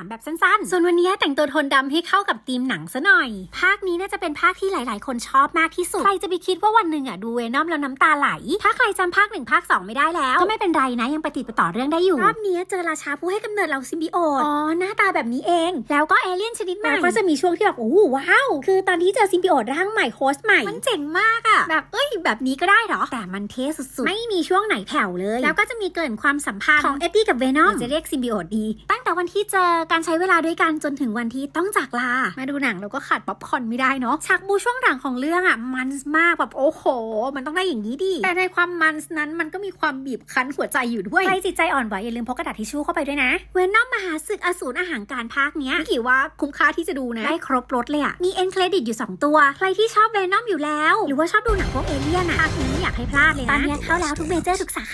ามแบบสั้นๆ ส่วนวันนี้แต่งตัวโทนดำให้เข้ากับธีมหนังซะหน่อย ภาคนี้น่าจะเป็นภาคที่หลาย ๆ คนชอบมากที่สุด ใครจะไปคิดว่าวันหนึ่งอะดูเวนอมแล้วน้ำตาไหล ถ้าใครจำภาคหนึ่งภาคสองไม่ได้แล้ว ก็ไม่เป็นไรนะยังไปติดไปต่อเรื่องได้อยู่ รอบนี้เจอราชาผู้ให้กำเนิดเราซิมบิโอต อ๋อ หน้าตาแบบนี้เอง แล้วก็เอเลี่ยนชนิดใหม่ก็จะมีช่วงที่แบบโอ้โหว้าว คือตอนที่เจอซิมบิโอตร่างใหม่โค้ชใหม่ มันเจ๋งมากอะแบบเอ้ยแบบนี้ก็ได้เหรอ แต่มันเท่สุด ๆ ไม่มีช่วงไหนแผ่วเลย แล้วก็จะมีเกรินความสัมพันธ์ของเอ็ดดี้กับเวนอมจะเรียกซิมบิโอตดี ตั้งแต่วันที่เจอการใช้เวลาด้วยกันจนถึงวันที่ต้องจากลา มาดูหนังเราก็ขาดป๊อปคอร์นไม่ได้เนาะฉากบูช่วงหลังของเรื่องอะมันมากแบบโอ้โห มันต้องได้อย่างนี้ดิแต่ในความมันนั้นมันก็มีความบีบคั้นหัวใจอยู่ด้วยใครจิตใจอ่อนไหวอย่าลืมพกกระดาษทิชชู่เข้าไปด้วยนะเวนอมมหาศึกอสูรอาหารการภาคเนี้ยไม่กี่ว่าคุ้มค่าที่จะดูนะได้ครบรถเลยอะมีเอ็นเครดิตอยู่ 2 ตัว ใครที่ชอบเวนอมอยู่แล้ว หรือว่าชอบดูหนังพวกเอเลี่ยนอะภาคนี้ไม่อยากให้พลาดเลยนะตอนนี้เข้าแล้วทุกเมเจอร์ทุกสาขา